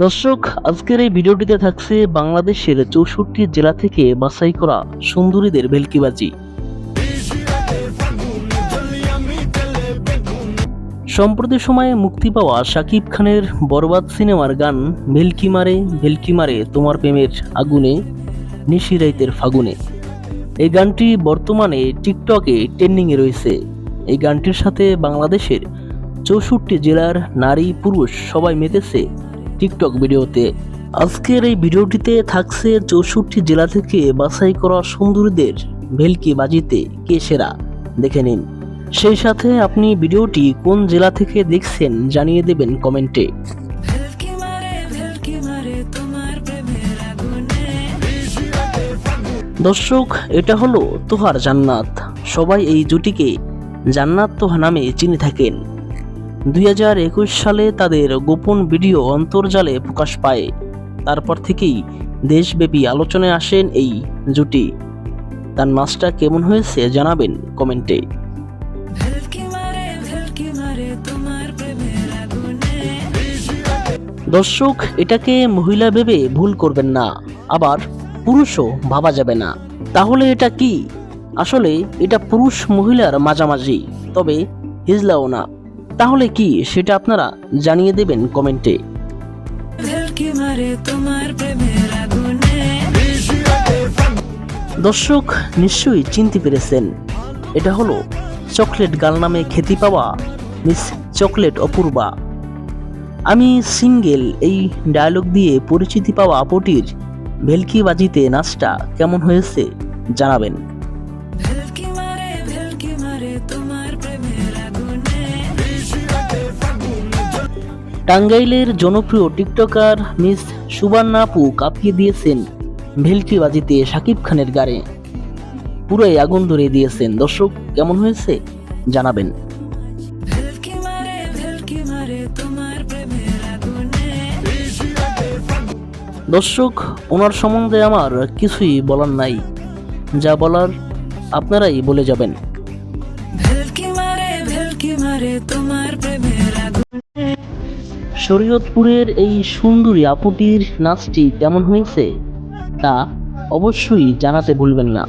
দর্শক, আজকের এই ভিডিওটিতে থাকছে বাংলাদেশের চৌষট্টি জেলা থেকে বাছাই করা সুন্দরীদের ভেলকিবাজি সম্প্রতি সময়ে মুক্তি পাওয়া শাকিব খানের বরবাদ সিনেমার গান ভেলকি মারে ভেলকি মারে তোমার প্রেমের আগুনে নিশিরাইতের ফাগুনে। এই গানটি বর্তমানে টিকটকে ট্রেন্ডিংয়ে রয়েছে। এই গানটির সাথে বাংলাদেশের চৌষট্টি জেলার নারী পুরুষ সবাই মেতেছে টিকটক ভিডিওতে আজকের এই ভিডিওটিতে থাকছে চৌষট্টি জেলা থেকে বাছাই করা সুন্দরীদের ভেলকি বাজিতে কে সেরা? দেখে নিন। সেই সাথে আপনি ভিডিওটি কোন জেলা থেকে দেখছেন জানিয়ে দেবেন কমেন্টে। দর্শক এটা হলো তোহার জান্নাত। সবাই এই জুটিকে জান্নাত তোহা নামে চিনে থাকেন। দুই হাজার একুশ সালে তাদের গোপন ভিডিও অন্তর্জালে প্রকাশ পায়। তারপর থেকেই দেশব্যাপী আলোচনায় আসেন এই জুটি। তার নাচটা কেমন হয়েছে জানাবেন কমেন্টে। দর্শক এটাকে মহিলা ভেবে ভুল করবেন না আবার পুরুষও ভাবা যাবে না। তাহলে এটা কি? আসলে এটা পুরুষ মহিলার মাঝামাঝি তবে হিজলাও না। তাহলে কি সেটা আপনারা জানিয়ে দেবেন কমেন্টে? দর্শক নিশ্চয়ই চিনতে পেরেছেন, এটা হলো চকলেট গাল নামে খ্যাতি পাওয়া মিস চকলেট অপূর্বা। আমি সিঙ্গেল এই ডায়লগ দিয়ে পরিচিতি পাওয়া আপুটির ভেলকি বাজিতে নাচটা কেমন হয়েছে জানাবেন। টাঙ্গাইলের জনপ্রিয় টিকটকার মিস সুবর্ণা আপু কাঁপিয়ে দিয়েছেন ভেলকি বাজিতে শাকিব খানের গাড়ে পুরোই আগুন ধরিয়ে দিয়েছেন। দর্শক কেমন হয়েছে? জানাবেন। দর্শক ওনার সম্বন্ধে আমার কিছুই বলার নাই। যা বলার আপনারাই বলে যাবেন। ভেলকি মারে ভেলকি মারে তোমার প্রেমের আগুনে। শরীয়তপুরের এই সুন্দরী আপুটির নাচটি কেমন হয়েছে তা অবশ্যই জানাতে ভুলবেন না।